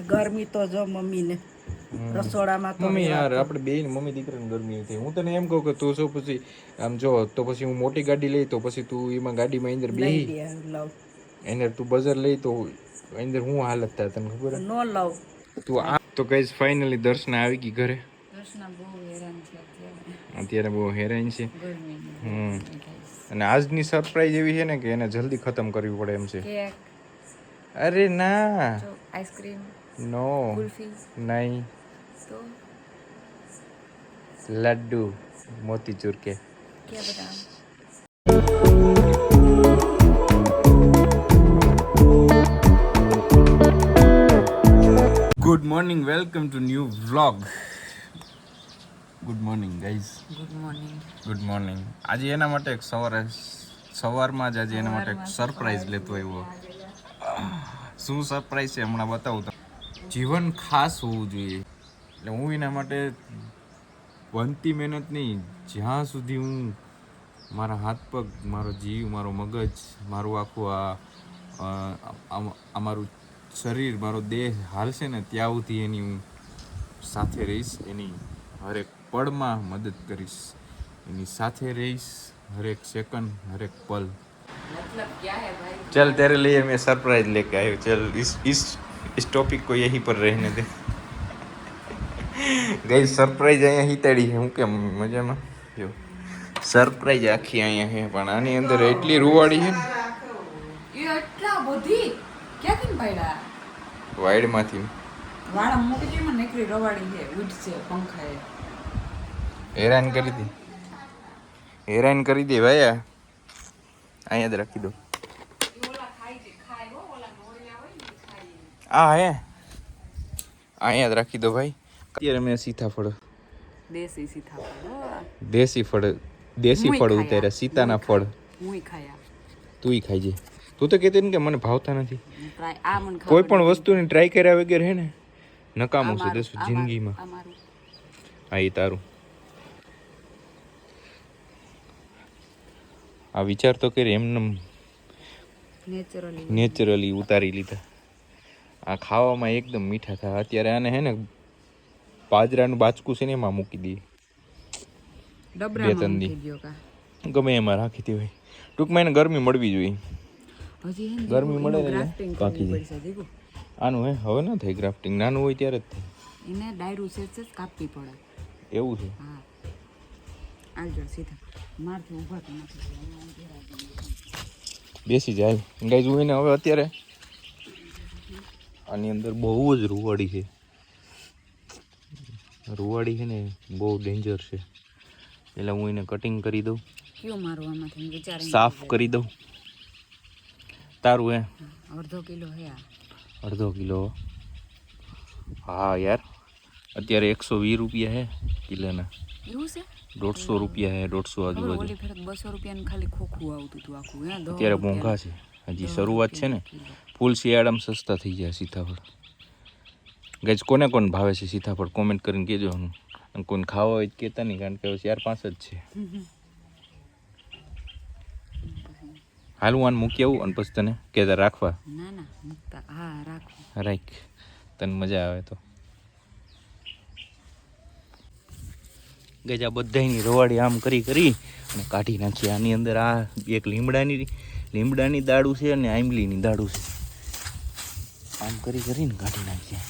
ગરમી તો જો મમ્મીને રસોડામાં તો મમ્મી યાર આપણે બે મમ્મી દીકરાને ગરમી હતી. હું તને એમ કહું કે તું શું પછી આમ જો તો પછી હું મોટી ગાડી લઈ તો પછી તું એમાં ગાડીમાં અંદર બે બેહી દે તું બજાર લઈ તો અંદર હું હાલત થાય તને ખબર નો લવ તું આ તો કઈ ફાઇનલી દર્શન આવી ગઈ ઘરે. કૃષ્ણ બહુ હેરાન છે અત્યારે. બહુ હેરાન છે. હમ. અને આજની સરપ્રાઈઝ એવી છે ને કે એને જલ્દી ખતમ કરવી પડે એમ છે. અરે ના. આઈસ્ક્રીમ નો નહીં તો લડ્ડુ મોતીચૂર કે ક્યાં good morning welcome to new vlog good morning guys good morning good morning આજે એના માટે એક સવારે સવારમાં જ આજે એના માટે એક સરપ્રાઈઝ લેતો આવ્યો. શું સરપ્રાઈઝ છે? હમણાં બતાવું જીવન ખાસ હોવું જોઈએ. એટલે હું એના માટે વનતી મહેનત નહીં જ્યાં સુધી હું મારા હાથ પગ મારો જીવ મારો મગજ મારું આખું આ મારું શરીર મારો દેહ હાલશે ને ત્યાં સુધી એની હું સાથે રહીશ એની હરેક પળમાં મદદ કરીશ. એની સાથે રહીશ હરેક સેકન્ડ હરેક પલ. ચલ ત્યારે લઈએ મેં સરપ્રાઈઝ લેકે આવ્યો. ચલ ઇસ ઇસ इस इस इस टॉपिक को यहीं पर रहने दे ગઈ સરપ્રાઈઝ અહીંયા હિતાડી છે હું કેમ મજામાં જો સરપ્રાઈઝ આખી અહીંયા છે પણ આની અંદર એટલી રૂવાડી છે ને એ એટલા બધી ક્યાંથી પડ્યા વાઈડમાંથી વાળા મૂકી દે મને નીકળી રવાડી છે ઉડશે પંખાએ હેરાન કરી દે હેરાન કરી દે ભાઈ આ. અહીંયા જ રાખી દો આ હે. અહીંયા જ રાખી દો ભાઈ. અત્યારે મેં સીતાફળ. દેશી સીતાફળ દેશી ફળ દેશી ફળ. ઉતાર્યા સીતાના ફળ. હું ખાયા. તુંય ખાઈ તું તો કહેતી ને કે મને ભાવતા નથી. આ મને કોઈ પણ વસ્તુની ટ્રાય કર્યા વગર હે ને નકામું છે દેશું દસ જિંદગીમાં. હા એ તારું. આ વિચાર તો કરી એમને નેચરલી નેચરલી ઉતારી લીધા. આ ખાવામાં એકદમ મીઠા થાય. અત્યારે આને હે ને બાજરાનું બાચકું છે ને એમાં મૂકી દઈએ. બે ત્રણ દી. મૂકી દ્યો કા. ગમે એમાં રાખી દે ભાઈ ટૂંકમાં એને ગરમી મળવી જોઈએ. હે ગરમી મળે એનું ને પાકી જાય. આનું હે હવે ન થાય ગ્રાફ્ટિંગ નાનું હોય ત્યારે જ થાય. એને ડાયરું સેટ સેટ કાપવી પડે. એવું છે. હા. આલજો સીધા. મારથી ઊભા તો નથી. બેસી જાય. ગાઈ જોઈ ને હવે અત્યારે આની અંદર બહુ જ રૂવાડી છે. રૂવાડી છે ને બહુ ડેન્જર છે. એટલે હું એને કટિંગ કરી દઉં. કયું મારું આમાંથી? વિચારે સાફ કરી દઉં. તારું હે? અડધો કિલો હે અડધો કિલો. હા યાર અત્યારે એકસો વીસ રૂપિયા હે કિલોના. એવું છે? દોઢસો રૂપિયા હે દોઢસો આજુબાજુ. બસો રૂપિયાનું ખાલી ખોખું આવતું હતું આખું અત્યારે. મોંઘા છે. હજી શરૂઆત છે ને. ફૂલ શિયાળામાં સસ્તા થઈ જાય સીતાફળ. ગઈજ કોને કોને ભાવે છે સીતાફળ? કોમેન્ટ કરીને કહેજો અને કોઈને ખાવા હોય કહેતા નહીં કારણ કે ચાર પાંચ જ છે. હાલ હું આને મૂકી આવું અને પછી તને કહેતા રાખવા. રાખ. તને મજા આવે તો. ગજા બધાની રવાડી આમ કરી કરી અને કાઢી નાખી. આની અંદર આ એક લીમડાની લીમડાની દાડું છે અને આંબલીની દાડું છે. આમ કરી કરીને કાઢી નાખીએ.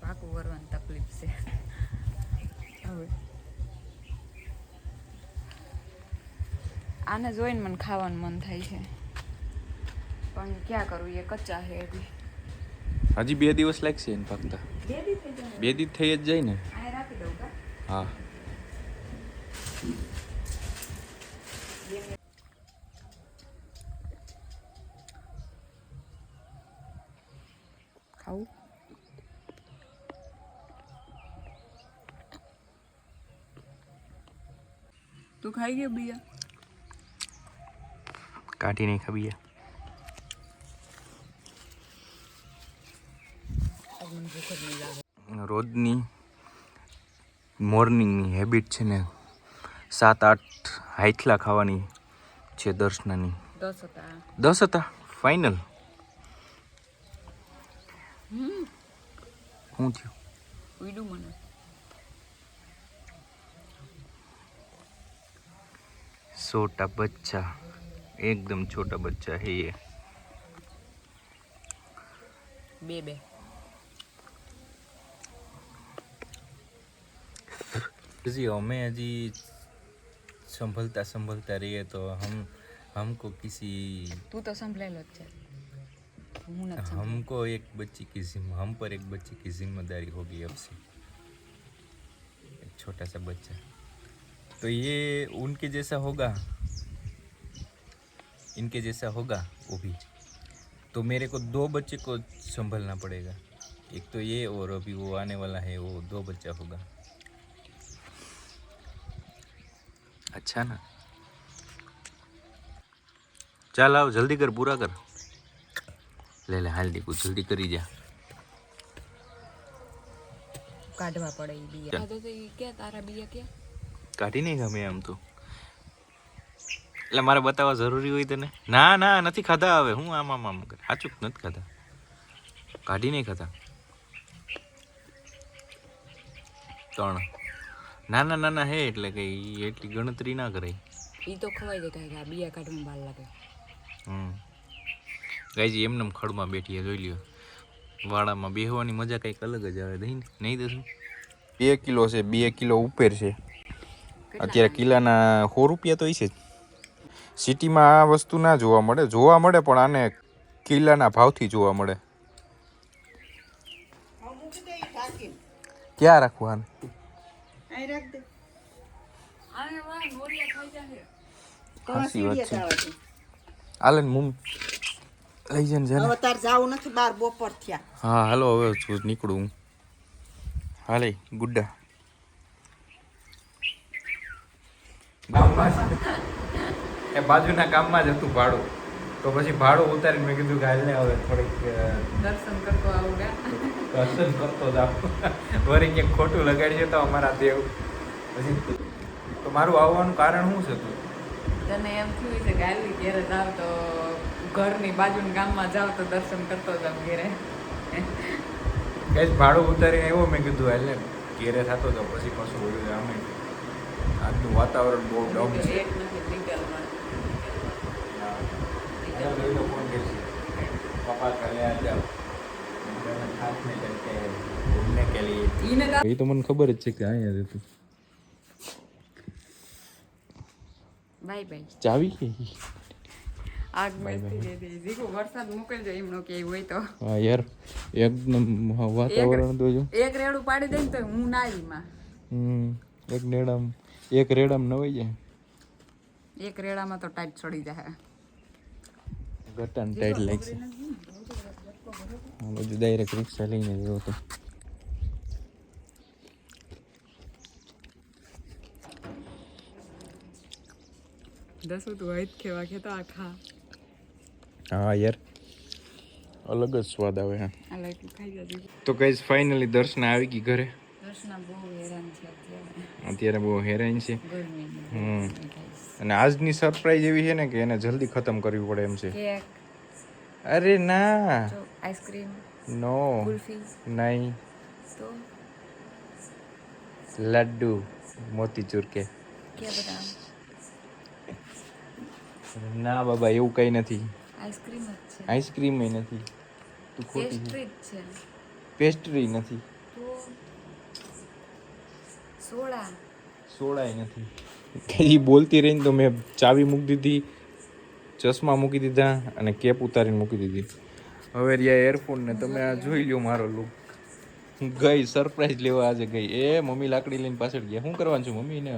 પાકું વરવાની તકલીફ છે. હવે. આને જોઈને મને ખાવાનું મન થાય છે. પણ ક્યાં કરું? એ કચ્ચા છે બી હજી બે દિવસ લાગશે એને ફક્ત બે દિવસ થઈ જ જાય ને. આ રાખી દઉં કા? હા. ખાવું તું ખાઈ ગયો બિયા? કાઢી નહીં ખબીએ રોજની મોર્નિંગની હેબિટ છે ને સાત આઠ હાઈથલા ખાવાની છે દર્શનાની. દસ હતા. દસ હતા? Final શું થયું ઉઈડું મને छोटा बच्चा एकदम छोटा बच्चा है ये બે બે जी हमें अजी संभलता संभलता रहिए तो हम हमको किसी તું તો સંભળાયેલો જ છે हमको एक बच्ची की जिम्म, हम पर एक बच्ची की ज़िम्मेदारी होगी अब से। एक छोटा सा बच्चा। तो ये उनके जैसा होगा? इनके जैसा होगा? वो भी। तो मेरे को दो बच्चे को संभलना पड़ेगा। एक तो ये और अभी वो आने वाला है, वो दो बच्चा होगा। अच्छा ना? चल आओ, जल्दी कर, पूरा कर। લે લે હાલ દીકુ જલ્દી કરી જા. કાઢવા પડે ઈ બિયા. ખાધો તો ક્યાં તારા બિયા ક્યાં કાઢી નહીં ગમે આમ તો. એટલે મારે બતાવવા જરૂરી હોય તને? ના ના નથી ખાધા હવે. હું આમ આમ આમ કરે. સાચું જ નથી ખાધા? કાઢી નહીં ખાધા? ત્રણ. નાના નાના હે એટલે કઈ એટલી ગણતરી ના કરાય. ઈ તો ખવાઈ જાય કાંઈ આ બિયા કાઢવામાં બાર લાગે. હમ. ગાયજી એમને ખડમાં બેઠી જોઈ લ્યો. વાડામાં બેહવાની મજા કંઈક અલગ જ આવે નહીં નહીં દસું બે કિલો છે બે કિલો ઉપર છે. અત્યારે કિલ્લાના સો રૂપિયા તો છે જ. સિટીમાં આ વસ્તુ ના જોવા મળે. જોવા મળે પણ આને કિલ્લાના ભાવથી જોવા મળે. ક્યાં રાખવું આને? સાચી વાત છે. હાલે મુમ. મમ્મી લઈ જન જન. હવે તાર જાવું નથી બાર બપોર થયા. હા હાલો હવે છું નીકળું હું. હાલે ગુડ્ડા. એ બાજુના કામમાં જ હતું ભાડું. તો પછી ભાડું ઉતારીને મેં કીધું કે હાલને હવે થોડીક દર્શન કરતો આવડે દર્શન કરતો જાવ વરી ક્યાંક ખોટું લગાડી તો અમારા દેવ. પછી તો મારું આવવાનું કારણ શું છે તું? તને એમ થયું છે કે આવી ઘેરે જાવ તો ઘરની બાજુના ગામમાં જાવ તો દર્શન કરતો જાવ ઘેરે. કેસ ભાડું ઉતારીને એવો મેં કીધું એટલે ઘેરે થતો તો પછી પાછું બોલ્યું અમે આજનું વાતાવરણ બહુ ડમ છે. એ તો મને ખબર જ છે કે અહીંયા હતું. ચાવી આગ વરસાદ મોકલજો એમનો કે હોય તો હા યાર એકદમ વાતાવરણ તો જો એક રેડું પાડી દે ને તો હું ના આવીમાં હમ એક નેડામ એક રેડામ નવાઈ જાય એક રેડામાં તો ટાઈટ ચડી જાય ગટાન ટાઈટ લાગશે આ બાજુ ડાયરેક્ટ રિક્ષા લઈને ગયો તો દસું તું હૈત ખેવા ખેતો આ ખા હા યાર. અલગ જ સ્વાદ આવે હા. તો કઈ ફાઇનલી દર્શન આવી ગઈ ઘરે? દર્શના બહુ હેરાન છે અત્યારે. અત્યારે બહુ હેરાન છે. હમ. અને આજની સરપ્રાઈઝ એવી છે ને કે એને જલ્દી ખતમ કરવી પડે એમ છે. અરે ના. આઈસ્ક્રીમ નો નહીં. તો? લડ્ડુ મોતીચૂર કે કે ના બાબા એવું કઈ નથી. આઈસ્ક્રીમ જ છે. આઈસ્ક્રીમ નથી. તું ખોટી પેસ્ટ્રી છે. પેસ્ટ્રી નથી. સોડા. સોડા એ નથી. કઈ બોલતી રહીને તો મેં ચાવી મૂકી દીધી ચશ્મા મૂકી દીધા અને કેપ ઉતારીને મૂકી દીધી. હવે રહ્યા એરફોન ને તમે આ જોઈ લ્યો મારો લુક ગઈ સરપ્રાઈઝ લેવા આજે ગઈ. એ મમ્મી લાકડી લઈને પાછળ ગયા. શું કરવાનું છું મમ્મી ને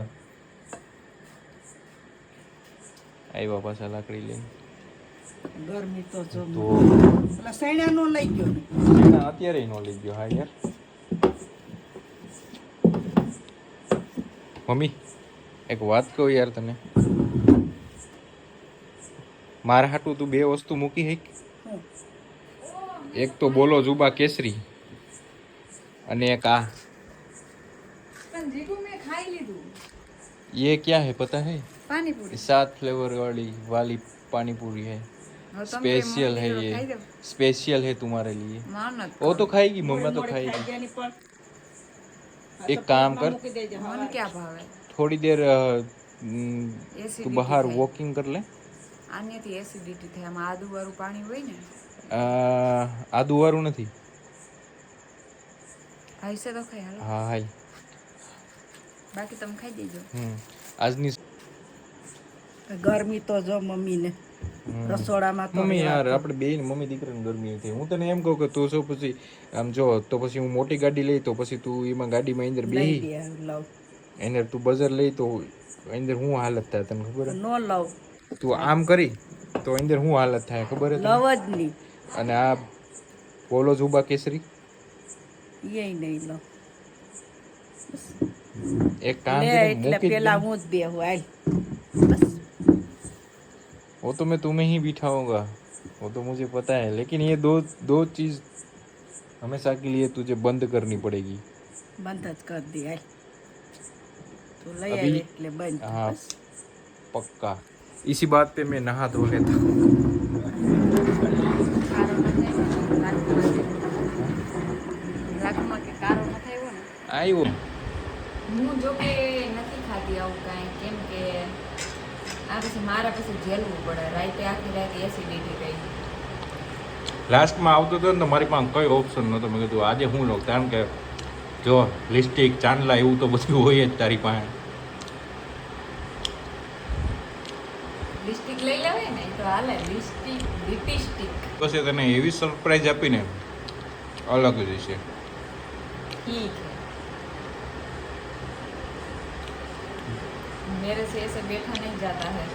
આવ્યા પાછા લાકડી લઈને. ગરમી તો જો તો પેલા સૈણા નો લઈ ગયો ને એના અત્યારે નો લઈ ગયો હા યાર મમ્મી એક વાત કહું યાર તને મારા હાટું તું બે વસ્તુ મૂકી હૈ હું એક તો બોલો જુબા કેસરી અને એક આ પણ જીગુ મેં ખાઈ લીધું ये क्या है पता है પાણીપુરી सात फ्लेवर वाली वाली पानी पूरी है હવે તમે स्पेशल है મમ્મી ખાઈ ये જાઓ. स्पेशल है तुम्हारे लिए માન જ वो तो खाएगी मम्मा तो મોડી खाएगी ખાઈ જાય ને પણ एक काम कर મૂકી દેજે મને ક્યાં ભાવે थोड़ी देर अ, हम्म, तू Acidity बाहर થાય. वॉकिंग कर ले આનાથી એસિડિટી થાય આમાં આદુ વાળું પાણી હોય ને અ, આદુ વાળું નથી હશે તો ખાઈ હાલો હા હાય બાકી તમે ખાઈ દેજો હમ આજની ગરમી તો જો મમ્મીને રસોડામાં તો મમ્મી યાર આપણે બે મમ્મી દીકરાને ગરમી હતી. હું તને એમ કહું કે તું શું પછી આમ જો તો પછી હું મોટી ગાડી લઈ તો પછી તું એમાં ગાડીમાં અંદર બે બેહી એને તું બજાર લઈ તો અંદર હું હાલત થાય તને ખબર નો લવ તું આમ કરી તો અંદર હું હાલત થાય ખબર લવ જ નહીં. અને આ બોલો જુબા કેસરી? એ નહીં લો એક કામ કરી એટલે પેલા હું જ બેહું હાલ. બસ. वो तो मैं तुम्हें ही बिठाऊंगा वो तो मुझे पता है लेकिन ये दो दो चीज हमेशा के लिए तुझे बंद करनी पड़ेगी બંધ જ કરી દે હાલ તું લઈ અભી- આવી એટલે બંધ हाँ બસ पक्का इसी बात पे मैं नहा धो लेता हूँ કારો ન થાય ને નાકમાં. નાકમાં કે કારો ન થાય ને આવ્યો હું જો કે આ પછી મારા પછી ઝેલવું પડે. રાતે આખી રાત એસિડિટી થઈ લાસ્ટમાં આવતો હતો ને મારી પાસે કોઈ ઓપ્શન નહોતો. મેં કીધું આજે હું લઉં? કારણ કે જો લિસ્ટિક ચાંદલા એવું તો બધું હોય જ તારી પાસે. લિપસ્ટિક લઈ લેવાય ને તો હાલે. લિપસ્ટિક લિપસ્ટિક પછી તને એવી સરપ્રાઈઝ આપીને અલગ જ છે ठीक मेरे से ऐसे बैठा नहीं जाता है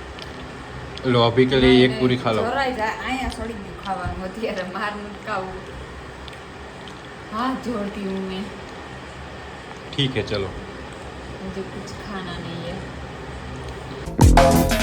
લો અભી કે લીએ એક પૂરી ખા લો જોરાઈ જાય અહીંયા સડી ગયું ખાવાનું અત્યારે માર મુટકાવું हाथ जोड़ती हूँ मैं ઠીક હે ચલો मुझे कुछ खाना नहीं है